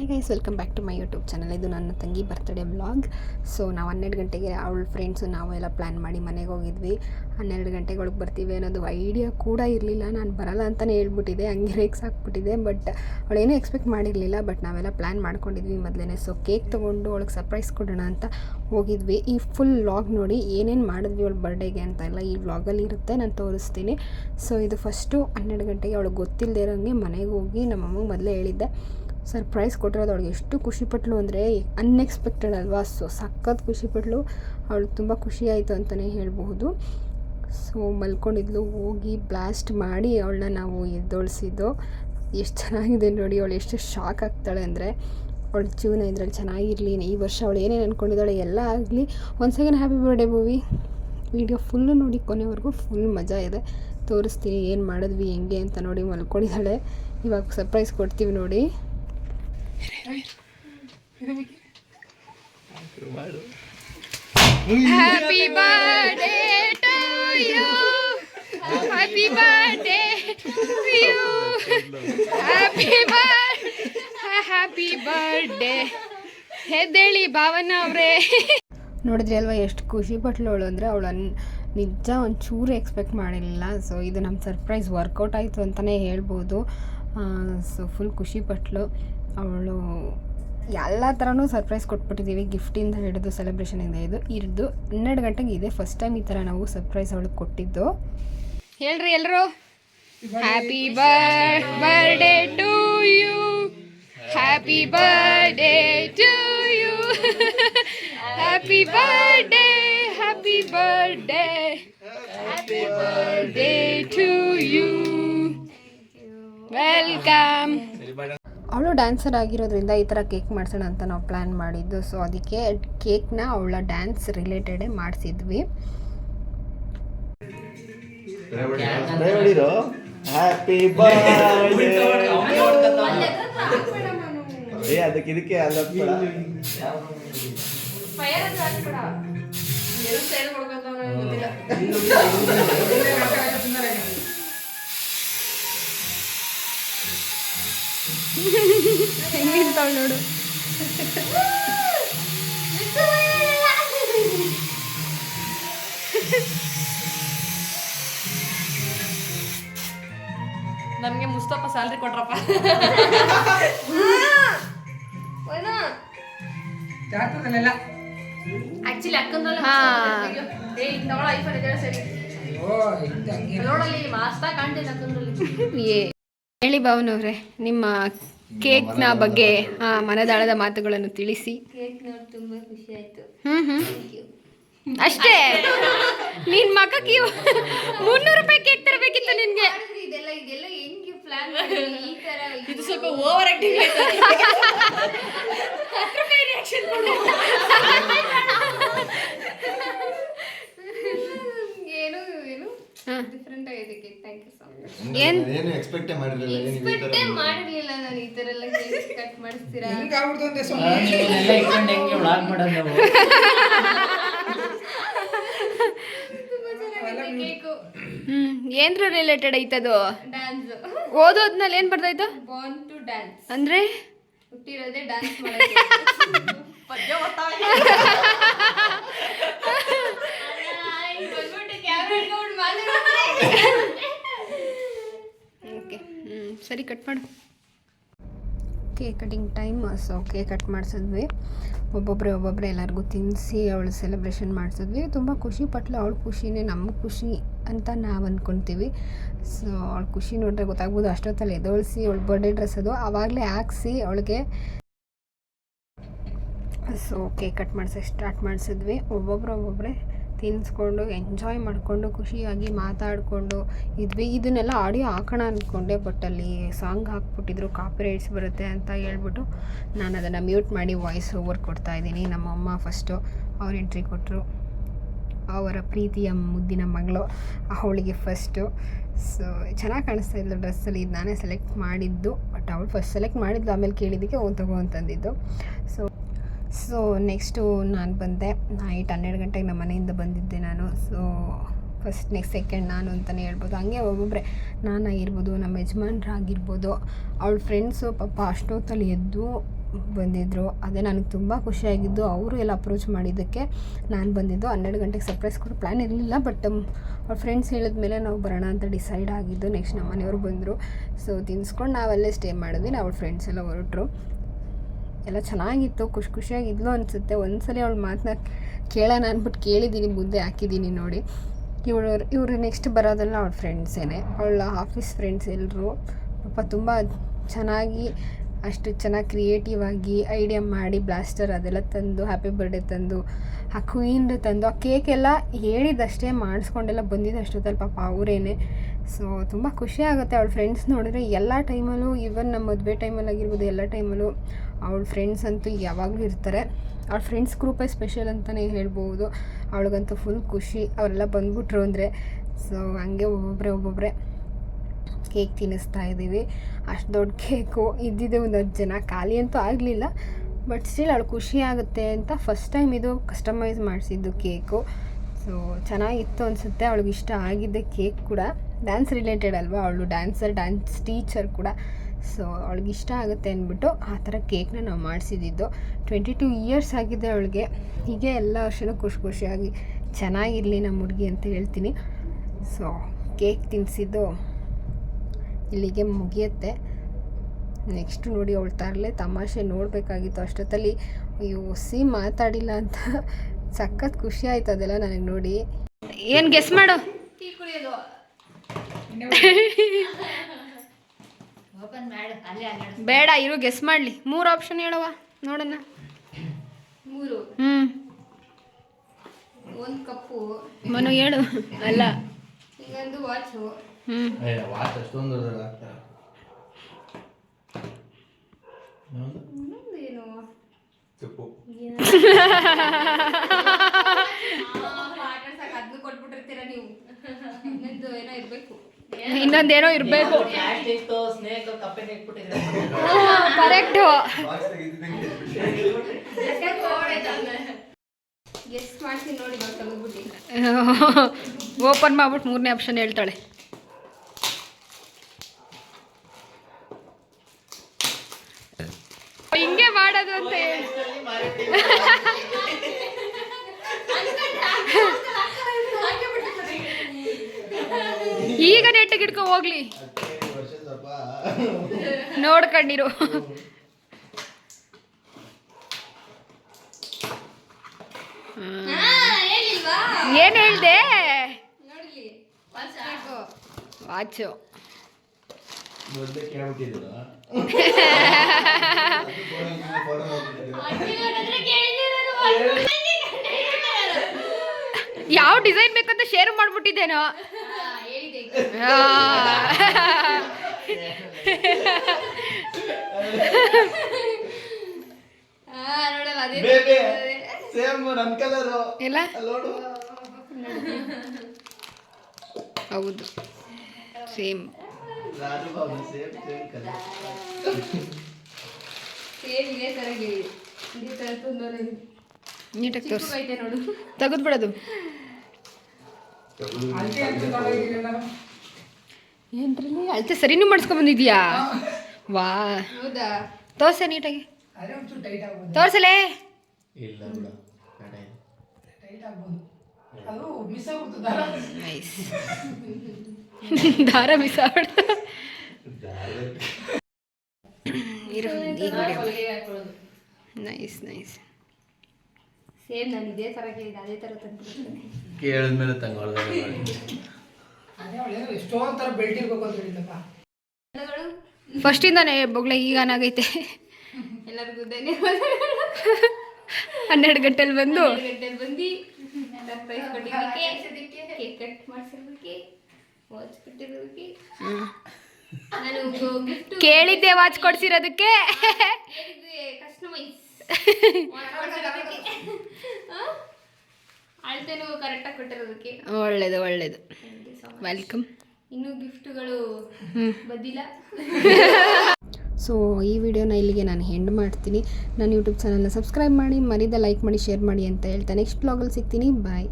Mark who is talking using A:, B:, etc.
A: Hi guys welcome back to my YouTube channel ಇದು ನನ್ನ ತಂಗಿ ಬರ್ತ್ಡೇ ವ್ಲಾಗ್ ಸೊ ನಾವು ಹನ್ನೆರಡು ಗಂಟೆಗೆ ಅವಳ ಫ್ರೆಂಡ್ಸು ನಾವು ಎಲ್ಲ ಪ್ಲ್ಯಾನ್ ಮಾಡಿ ಮನೆಗೆ ಹೋಗಿದ್ವಿ. ಹನ್ನೆರಡು ಗಂಟೆಗೆ ಬರ್ತೀವಿ ಅನ್ನೋದು ಐಡಿಯಾ ಕೂಡ ಇರಲಿಲ್ಲ. ನಾನು ಬರಲ್ಲ ಅಂತಲೇ ಹೇಳ್ಬಿಟ್ಟಿದೆ. ಹಂಗೆ ರೇಕ್ಸ್ ಹಾಕ್ಬಿಟ್ಟಿದೆ. ಬಟ್ ಅವಳೇನೂ ಎಕ್ಸ್ಪೆಕ್ಟ್ ಮಾಡಿರಲಿಲ್ಲ. ಬಟ್ ನಾವೆಲ್ಲ ಪ್ಲ್ಯಾನ್ ಮಾಡ್ಕೊಂಡಿದ್ವಿ ಮೊದಲೇ ಸೊ ಕೇಕ್ ತೊಗೊಂಡು ಅವಳಿಗೆ ಸರ್ಪ್ರೈಸ್ ಕೊಡೋಣ ಅಂತ ಹೋಗಿದ್ವಿ. ಈ ಫುಲ್ ವ್ಲಾಗ್ ನೋಡಿ ಏನೇನು ಮಾಡಿದ್ವಿ ಅವಳ ಬರ್ಡೇಗೆ ಅಂತ ಎಲ್ಲ ಈ ವ್ಲಾಗಲ್ಲಿ ಇರುತ್ತೆ. ನಾನು ತೋರಿಸ್ತೀನಿ. ಸೊ ಇದು ಫಸ್ಟು ಹನ್ನೆರಡು ಗಂಟೆಗೆ ಅವಳಿಗೆ ಗೊತ್ತಿಲ್ಲದೆ ಇರೋಂಗೆ ಮನೆಗೆ ಹೋಗಿ ನಮ್ಮಮ್ಮಗೆ ಮೊದಲೇ ಹೇಳಿದ್ದೆ. ಸರ್ಪ್ರೈಸ್ ಕೊಟ್ಟಿರೋದು ಅವಳಿಗೆ ಎಷ್ಟು ಖುಷಿಪಟ್ಲು ಅಂದರೆ ಅನ್ಎಕ್ಸ್ಪೆಕ್ಟೆಡ್ ಅಲ್ವಾ? ಸೊ ಸಖತ್ ಖುಷಿಪಟ್ಲು. ಅವಳು ತುಂಬ ಖುಷಿ ಆಯಿತು ಅಂತಲೇ ಹೇಳಬಹುದು. ಸೊ ಮಲ್ಕೊಂಡಿದ್ಲು, ಹೋಗಿ ಬ್ಲಾಸ್ಟ್ ಮಾಡಿ ಅವಳನ್ನ ನಾವು ಎದ್ದೊಳಿಸಿದ್ದು. ಎಷ್ಟು ಚೆನ್ನಾಗಿದೆ ನೋಡಿ, ಅವಳು ಎಷ್ಟು ಶಾಕ್ ಆಗ್ತಾಳೆ ಅಂದರೆ. ಅವಳು ಜೀವನ ಇದ್ರಲ್ಲಿ ಚೆನ್ನಾಗಿರಲಿ, ಈ ವರ್ಷ ಅವಳು ಏನೇನು ಅಂದ್ಕೊಂಡಿದ್ದಾಳೆ ಎಲ್ಲ ಆಗಲಿ. ಒಂದು second happy birthday movie video full ನೋಡಿ, ಕೊನೆವರೆಗೂ ಫುಲ್ ಮಜಾ ಇದೆ. ತೋರಿಸ್ತೀನಿ, ಏನು ಮಾಡಿದ್ವಿ, ಹೆಂಗೆ ಅಂತ ನೋಡಿ ಮಲ್ಕೊಂಡಿದ್ದಾಳೆ. ಇವಾಗ ಸರ್ಪ್ರೈಸ್ ಕೊಡ್ತೀವಿ ನೋಡಿ. Happy birthday to you happy birthday to you happy birthday happy birthday ಹೆದ್ದೇಳಿ Bhavana ಅವರೇ. ನೋಡಿದ್ರಿ ಅಲ್ವಾ, ಎಷ್ಟು ಖುಷಿ ಅವಳು ಅಂದರೆ ಅವಳು ನಿಜ ಒಂಚೂರು ಎಕ್ಸ್ಪೆಕ್ಟ್ ಮಾಡಿರಲಿಲ್ಲ. ಸೊ ಇದು ನಮ್ಮ ಸರ್ಪ್ರೈಸ್ ವರ್ಕೌಟ್ ಆಯಿತು ಅಂತಲೇ ಹೇಳ್ಬೋದು. ಸೊ ಫುಲ್ ಖುಷಿ ಪಟ್ಲು. ಅವಳು ಎಲ್ಲ ಥರನೂ ಸರ್ಪ್ರೈಸ್ ಕೊಟ್ಬಿಟ್ಟಿದ್ದೀವಿ ಗಿಫ್ಟಿಂದ ಹಿಡಿದು ಸೆಲೆಬ್ರೇಷನಿಂದ ಇದು ಇರ್ದು ಹನ್ನೆರಡು ಗಂಟೆಗೆ ಇದೆ ಫಸ್ಟ್ ಟೈಮ್ ಈ ಥರ ನಾವು ಸರ್ಪ್ರೈಸ್ ಅವಳಿಗೆ ಕೊಟ್ಟಿದ್ದು. ಹೇಳ್ರಿ ಎಲ್ಲರೂ ಹ್ಯಾಪಿ ಬರ್ birthday to you happy birthday to you happy birthday happy birthday happy birthday to you welcome ಅವಳು ಡ್ಯಾನ್ಸರ್ ಆಗಿರೋದ್ರಿಂದ ಈ ಥರ ಕೇಕ್ ಮಾಡ್ಸೋಣ ಅಂತ ನಾವು ಪ್ಲ್ಯಾನ್ ಮಾಡಿದ್ದು. ಸೊ ಅದಕ್ಕೆ ಕೇಕ್ನ ಅವಳ ಡ್ಯಾನ್ಸ್ ರಿಲೇಟೆಡೇ ಮಾಡಿಸಿದ್ವಿ.
B: ಅದಕ್ಕೆ ಇದಕ್ಕೆ ಅಲ್ಲ
A: ಹೆಂಗಿರ್ತಾವಳು ನೋಡು
C: ನಮ್ಗೆ ಮುಸ್ತಫಾ ಸ್ಯಾಲ್ರಿ ಕೊಟ್ರಪ್ಪ ಆಕ್ಚುಲಿ ಅಕ್ಕಂದ್ರಲ್ಲ ಏ ತಗೊಳ ಐಫೋನ್ ಇದೆ ಸರಿ ನೋಡಲ್ಲಿ ಮಾಸ್ತಾ ಕಾಣ್ತೈತೆ ಅಕ್ಕಂದ್ರಲ್ಲಿ
A: ಏ ಹೇಳಿ ಭಾವನವ್ರೆ ನಿಮ್ಮ ಕೇಕ್ನ ಬಗ್ಗೆ ಆ, ಮನದಾಳದ ಮಾತುಗಳನ್ನು ತಿಳಿಸಿ.
D: ಕೇಕ್ ನೋಡಿ ತುಂಬಾ ಖುಷಿ ಆಯ್ತು.
A: ಹ್ಮ್ ಹ್ಮ್. ಅಷ್ಟೇ? ನಿನ್ ಮಗಕ್ಕೆ ಮುನ್ನೂರು ರೂಪಾಯಿ ಕೇಕ್ ತರಬೇಕಿತ್ತು ನಿನ್ಗೆ.
D: ಇದೆಲ್ಲ ಇದೆಲ್ಲ ಹೆಂಗೆ ಪ್ಲಾನ್ ಈ ತರ
C: ಇದು. ಸ್ವಲ್ಪ ಓವರ್ ಆಕ್ಟಿಂಗ್ ಆಯ್ತು
D: ಏನು ಏನು
A: ಹಾ.
D: Different thank you so much
A: ಏನ್?
B: ಏನು ಎಕ್ಸ್ಪೆಕ್ಟೇ ಮಾಡಿರಲಿಲ್ಲ ಏನು ಈ ತರ
D: ಎಕ್ಸ್ಪೆಕ್ಟೇ ಮಾಡಿರ್ಲಿಲ್ಲ ನಾನು ಈ ಥರ ಎಲ್ಲ ಕೇಕ್ ಕಟ್ ಮಾಡಿಸ್ತೀರಾ?
E: ಎಲ್ಲ ಇಟ್ಕೊಂಡು ಹೆಂಗೆ ವ್ಲಾಗ್ ಮಾಡೋದು ನಾವು?
D: ತುಂಬಾ ಚೆನ್ನಾಗಿದೆ ಕೇಕು
A: ಹ್ಮ್ ಏನ್ರ ರಿಲೇಟೆಡ್ ಐತದು
D: ಡ್ಯಾನ್ಸ್
A: ಓದೋದ್ನಲ್ಲಿ ಏನ್ ಬರ್ತಾಯ್ತು
D: ಬಾರ್ನ್ ಟು ಡ್ಯಾನ್ಸ್
A: ಅಂದ್ರೆ?
D: ಹುಟ್ಟಿರೋದೇ ಡ್ಯಾನ್ಸ್ ಮಾಡಕ್ಕೆ
C: ಪದ್ಯ.
D: ಬಂದ್ಬಿಟ್ಟು ಕ್ಯಾಮ್ರಾ.
A: ಓಕೆ ಸರಿ ಕಟ್ ಮಾಡು. Cake cutting time so cake cut ಮಾಡಿಸಿದ್ವಿ. ಒಬ್ಬೊಬ್ಬರೇ ಒಬ್ಬೊಬ್ಬರೇ ಎಲ್ಲರಿಗೂ ತಿನ್ನಿಸಿ ಅವಳು ಸೆಲೆಬ್ರೇಷನ್ ಮಾಡಿಸಿದ್ವಿ. ತುಂಬ ಖುಷಿ, ಪಟ್ಲು ಅವಳ ಖುಷಿನೇ ನಮ್ಮ ಖುಷಿ ಅಂತ ನಾವು ಅಂದ್ಕೊತೀವಿ ಸೊ ಅವಳ ಖುಷಿ ನೋಡಿದ್ರೆ ಗೊತ್ತಾಗ್ಬೋದು, ಅಷ್ಟೊತ್ತಲ್ಲಿ ಎದೋಳಿಸಿ ಅವಳು ಬರ್ಡೇ ಡ್ರೆಸ್ ಅದು ಆವಾಗಲೇ ಹಾಕ್ಸಿ ಅವಳಿಗೆ. ಸೊ ಕೇಕ್ ಕಟ್ ಮಾಡಿಸಿ ಸ್ಟಾರ್ಟ್ ಮಾಡಿಸಿದ್ವಿ. ಒಬ್ಬೊಬ್ರು ಒಬ್ಬೊಬ್ಬರೇ ತಿನ್ನಿಸ್ಕೊಂಡು ಎಂಜಾಯ್ ಮಾಡಿಕೊಂಡು, ಖುಷಿಯಾಗಿ ಮಾತಾಡಿಕೊಂಡು ಇದ್ವಿ. ಇದನ್ನೆಲ್ಲ ಆಡಿಯೋ ಹಾಕೋಣ ಅಂದ್ಕೊಂಡೆ ಬಟ್ ಅಲ್ಲಿ ಸಾಂಗ್ ಹಾಕ್ಬಿಟ್ಟಿದ್ರು ಕಾಪಿ ರೈಟ್ಸ್ ಬರುತ್ತೆ ಅಂತ ಹೇಳ್ಬಿಟ್ಟು ನಾನು ಅದನ್ನು ಮ್ಯೂಟ್ ಮಾಡಿ ವಾಯ್ಸ್ ಓವರ್ ಕೊಡ್ತಾ ಇದ್ದೀನಿ. ನಮ್ಮಮ್ಮ ಫಸ್ಟು ಅವ್ರು ಎಂಟ್ರಿ ಕೊಟ್ಟರು ಅವರ ಪ್ರೀತಿಯ ಮುದ್ದಿನ ಮಗಳು ಅವಳಿಗೆ ಫಸ್ಟು ಸೊ ಚೆನ್ನಾಗಿ ಕಾಣಿಸ್ತಾ ಇದ್ಲು ಡ್ರೆಸ್ಸಲ್ಲಿ ಇದು ನಾನೇ ಸೆಲೆಕ್ಟ್ ಮಾಡಿದ್ದು ಬಟ್ ಅವಳು ಫಸ್ಟ್ ಸೆಲೆಕ್ಟ್ ಮಾಡಿದ್ಲು, ಆಮೇಲೆ ಕೇಳಿದ್ದಕ್ಕೆ ಅವ್ನು ತಗೋ ಅಂತಂದಿದ್ದು. ಸೊ ಸೊ ನೆಕ್ಸ್ಟು ನಾನು ಬಂದೆ. ನೈಟ್ ಹನ್ನೆರಡು ಗಂಟೆಗೆ ನಮ್ಮ ಮನೆಯಿಂದ ಬಂದಿದ್ದೆ ನಾನು. ಸೊ ಫಸ್ಟ್ ನೆಕ್ಸ್ಟ್ ಸೆಕೆಂಡ್ ನಾನು ಅಂತಲೇ ಹೇಳ್ಬೋದು. ಹಂಗೆ ಒಬ್ಬೊಬ್ಬರೇ ನಾನಾಗಿರ್ಬೋದು ನಮ್ಮ ಯಜಮಾನ್ರಾಗಿರ್ಬೋದು. ಅವಳ ಫ್ರೆಂಡ್ಸು ಪಾಪ ಅಷ್ಟೊತ್ತಲ್ಲಿ ಎದ್ದು ಬಂದಿದ್ದರು ಅದೇ ನನಗೆ ತುಂಬ ಖುಷಿಯಾಗಿದ್ದು, ಅವರು ಎಲ್ಲ ಅಪ್ರೋಚ್ ಮಾಡಿದ್ದಕ್ಕೆ ನಾನು ಬಂದಿದ್ದು. ಹನ್ನೆರಡು ಗಂಟೆಗೆ ಸರ್ಪ್ರೈಸ್ ಕೊಡೋ ಪ್ಲ್ಯಾನ್ ಇರಲಿಲ್ಲ ಬಟ್ ಅವ್ರ ಫ್ರೆಂಡ್ಸ್ ಹೇಳಿದ ಮೇಲೆ ನಾವು ಬರೋಣ ಅಂತ ಡಿಸೈಡ್ ಆಗಿದ್ದು ನೆಕ್ಸ್ಟ್ ನಮ್ಮ ಮನೆಯವರು ಬಂದರು. ಸೊ ತಿನ್ಸ್ಕೊಂಡು ನಾವಲ್ಲೇ ಸ್ಟೇ ಮಾಡಿದ್ವಿ. ಅವ್ರ ಫ್ರೆಂಡ್ಸ್ ಎಲ್ಲ ಹೊರಟರು. ಎಲ್ಲ ಚೆನ್ನಾಗಿತ್ತು, ಖುಷಿ ಖುಷಿಯಾಗಿದ್ಲು ಅನಿಸುತ್ತೆ. ಒಂದ್ಸಲಿ ಅವಳು ಮಾತನ್ನ ಕೇಳೋಣ ಅಂದ್ಬಿಟ್ಟು ಕೇಳಿದ್ದೀನಿ ಮುದ್ದೆ ಹಾಕಿದ್ದೀನಿ ನೋಡಿ. ಇವಳು, ಇವರು ನೆಕ್ಸ್ಟ್ ಬರೋದೆಲ್ಲ ಅವಳ ಫ್ರೆಂಡ್ಸೇನೆ ಅವಳ ಆಫೀಸ್ ಫ್ರೆಂಡ್ಸ್ ಎಲ್ಲರೂ ಪಾಪ ತುಂಬ ಚೆನ್ನಾಗಿ, ಅಷ್ಟು ಚೆನ್ನಾಗಿ ಕ್ರಿಯೇಟಿವ್ ಆಗಿ ಐಡಿಯಾ ಮಾಡಿ ಬ್ಲಾಸ್ಟರ್ ಅದೆಲ್ಲ ತಂದು ಹ್ಯಾಪಿ ಬರ್ಡೇ ತಂದು, ಆ ಕ್ವೀನ್ ತಂದು, ಆ ಕೇಕ್ ಎಲ್ಲ ಹೇಳಿದಷ್ಟೇ, ಮಾಡಿಸ್ಕೊಂಡೆಲ್ಲ ಬಂದಿದ್ದು ಅಷ್ಟೊತ್ತಲ್ಲಿ ಪಾಪ ಅವರೇನೆ. ಸೊ ತುಂಬ ಖುಷಿ ಆಗುತ್ತೆ. ಅವಳ ಫ್ರೆಂಡ್ಸ್ ನೋಡಿದ್ರೆ ಎಲ್ಲ ಟೈಮಲ್ಲೂ ಈವನ್ ನಮ್ಮ ಮದುವೆ ಟೈಮಲ್ಲಿ ಆಗಿರ್ಬೋದು ಎಲ್ಲ ಟೈಮಲ್ಲೂ ಅವಳ ಫ್ರೆಂಡ್ಸ್ ಅಂತೂ ಯಾವಾಗಲೂ ಇರ್ತಾರೆ. ಅವಳ ಫ್ರೆಂಡ್ಸ್ ಗ್ರೂಪೇ ಸ್ಪೆಷಲ್ ಅಂತಲೇ ಹೇಳ್ಬೋದು. ಅವಳಿಗಂತೂ ಫುಲ್ ಖುಷಿ. ಅವರೆಲ್ಲ ಬಂದ್ಬಿಟ್ರು ಅಂದರೆ ಸೊ ಹಂಗೆ ಒಬ್ಬೊಬ್ಬರೇ ಒಬ್ಬೊಬ್ಬರೇ ಕೇಕ್ ತಿನ್ನಿಸ್ತಾ ಇದ್ದೀವಿ. ಅಷ್ಟು ದೊಡ್ಡ ಕೇಕು ಇದ್ದಿದ್ದೆ ಒಂದು ಹತ್ತು ಜನ. ಖಾಲಿ ಅಂತೂ ಆಗಲಿಲ್ಲ ಬಟ್ ಸ್ಟಿಲ್ ಅವಳು ಖುಷಿ ಆಗುತ್ತೆ ಅಂತ ಫಸ್ಟ್ ಟೈಮ್ ಇದು ಕಸ್ಟಮೈಸ್ ಮಾಡಿಸಿದ್ದು ಕೇಕು ಸೊ ಚೆನ್ನಾಗಿತ್ತು ಅನಿಸುತ್ತೆ. ಅವಳಿಗೆ ಇಷ್ಟ ಆಗಿದ್ದೆ ಕೇಕ್ ಕೂಡ ಡ್ಯಾನ್ಸ್ ರಿಲೇಟೆಡ್ ಅಲ್ವಾ? ಅವಳು ಡ್ಯಾನ್ಸರ್ ಡ್ಯಾನ್ಸ್ ಟೀಚರ್ ಕೂಡ. ಸೊ ಅವಳಿಗೆ ಇಷ್ಟ ಆಗುತ್ತೆ ಅಂದ್ಬಿಟ್ಟು ಆ ಥರ ಕೇಕ್ನ ನಾವು ಮಾಡಿಸಿದ್ದು. ಟ್ವೆಂಟಿ ಟು ಇಯರ್ಸ್ ಆಗಿದೆ ಅವಳಿಗೆ. ಹೀಗೆ ಎಲ್ಲ ವರ್ಷವೂ ಖುಷಿ ಖುಷಿಯಾಗಿ ಚೆನ್ನಾಗಿರಲಿ ನಮ್ಮ ಹುಡುಗಿ ಅಂತ ಹೇಳ್ತೀನಿ. ಸೊ ಕೇಕ್ ತಿನ್ನಿಸಿದ್ದು ಇಲ್ಲಿಗೆ ಮುಗಿಯುತ್ತೆ. ನೆಕ್ಸ್ಟ್ ನೋಡಿ ಅವಳು ತರಲೆ ತಮಾಷೆ ನೋಡಬೇಕಾಗಿತ್ತು ಅಷ್ಟೊತ್ತಲ್ಲಿ. ಅಯ್ಯೋ ಸಿ ಮಾತಾಡಿಲ್ಲ ಅಂತ. ಸಖತ್ ಖುಷಿ ಆಯ್ತು ಅದೆಲ್ಲ ನನಗೆ ನೋಡಿ. ಏನು ಗೆಸ್ ಮಾಡು.
D: ಟೀ ಕುಡಿಯೋದು.
C: ಓಪನ್ ಮಾಡು. ಅಲ್ಲೇ ಅಲ್ಲಾಡ್ಸು.
A: ಬೇಡ ಇರು ಗೆಸ್ ಮಾಡಲಿ. ಮೂರು ಆಪ್ಷನ್ ಹೇಳವ ನೋಡೋಣ.
D: ಮೂರು.
A: ಹ್ಞೂ
D: ಒಂದು ಕಪ್ಪು.
A: ಮನು ಹೇಳು. ಅಲ್ಲ.
D: ಇನ್ನೊಂದು ವಾಚು
A: ಹ್ಞೂ
B: ವಾಚ್ ಅಷ್ಟೊಂದು
D: ಅದನ್ನು ಕೊಟ್ಬಿಟ್ಟಿರ್ತೀರ ನೀವು. ಇನ್ನೊಂದು ಏನೋ ಇರಬೇಕು.
A: ಇನ್ನೊಂದೇನೋ ಇರಬೇಕು. ಕರೆಕ್ಟು. ಓಪನ್ ಮಾಡ್ಬಿಟ್ಟು ಮೂರನೇ ಆಪ್ಷನ್ ಹೇಳ್ತಾಳೆ. ಹಿಂಗೆ ಮಾಡೋದು ಅಂತ ಹೇಳಿ. ಈಗ ನೆಟ್ಟಿಗೆ ಹಿಡ್ಕೊ ಹೋಗ್ಲಿ. ನೋಡ್ಕೊಂಡಿರು.
D: ಏನ್
A: ಏನು ಹೇಳ್ದೆ? ವಾಚು. ಯಾವ ಡಿಸೈನ್ ಬೇಕಂತ ಶೇರ್ ಮಾಡ್ಬಿಟ್ಟಿದ್ದೇನೋ.
B: ಬೇಬೆ ಸೇಮ್ ನನ್ ಕಲರ್
A: ಇಲ್ಲ?
B: ನೋಡು.
A: ಹೌದು. Same.
B: Raju Babu same same colour
D: same ಇದೇ ತರ ಹೇಳಿ ಇದೇ ತರ ತುಂಡೋರೆ
A: ನೀಟಾಗಿ ತೋರಿಸು.
D: ಚಿಕ್ಕೈತೆ ನೋಡು.
A: ತೆಗೆದ್ಬಿಡೋದು. ಏನ್ರಲ್ಲಿ ಅಳತೆ ಸರಿನೂ ಮಾಡಿಸ್ಕೊಂಬಂದಿದ್ಯಾ ವಾ.
D: ಹೌದಾ?
A: ತೋರ್ಸೆ ನೀಟಾಗಿ. ತೋರ್ಸಲೇ. ದಾರ.
C: ಮಿಸ್
A: ನೈಸ್ ನೈಸ್
D: ಸೇಮ್ ನಾನು ಇದೇ ಥರ ಕೇಳಿದೆ ಅದೇ ಥರ ತಂದ್ಬಿಡ್ತೇನೆ
B: ಕೇಳಿದ್ಮೇಲೆ ತಗೊಳ್ದೆ
E: ಎಷ್ಟೊಂದ್ ತರ ಬೆಲ್ಟ್ ಇರ್ಬೇಕು ಅಂತ
A: ಫಸ್ಟಿಂದಾನೇ ಬೊಗ್ಳೆ ಈಗ ಏನಾಗೈತೆ
D: ಎಲ್ಲರಿಗೂ ಧನ್ಯವಾದ
A: ಹನ್ನೆರಡು ಗಂಟೆಲಿ ಬಂದು
D: ಗಂಟೆಲಿ ಬಂದು ಸರ್ಪ್ರೈಸ್ ಕೊಟ್ಟಿದ್ದಕ್ಕೆ ಕೇಕ್ ಕಟ್ ಮಾಡಿಸಿರೋದಕ್ಕೆ ವಾಚ್ ಕೊಟ್ಟಿರೋದಕ್ಕೆ. ನಾನು ಗಿಫ್ಟ್
A: ಕೇಳಿದ್ದೆ ವಾಚ್ ಕೊಡ್ಸಿರೋದಕ್ಕೆ.
D: ಕಸ್ಟಮೈಸ್ ಅಳತೆನೂ ಕರೆಕ್ಟಾಗಿ ಕೊಟ್ಟಿರೋದಕ್ಕೆ.
A: ಒಳ್ಳೇದು ಒಳ್ಳೇದು. ವೆಲ್ಕಮ್
D: ಇನ್ನೂ ಗಿಫ್ಟ್ಗಳು ಬಂದಿಲ್ಲ.
A: ಸೊ ಈ ವಿಡಿಯೋನ ಇಲ್ಲಿಗೆ ನಾನು ಹೆಂಡ್ ಮಾಡ್ತೀನಿ. ನನ್ನ ಯೂಟ್ಯೂಬ್ ಚಾನಲ್ನ ಸಬ್ಸ್ಕ್ರೈಬ್ ಮಾಡಿ ಮರಿದ ಲೈಕ್ ಮಾಡಿ ಶೇರ್ ಮಾಡಿ ಅಂತ ಹೇಳ್ತಾ ನೆಕ್ಸ್ಟ್ ಬ್ಲಾಗಲ್ಲಿ ಸಿಗ್ತೀನಿ. ಬಾಯ್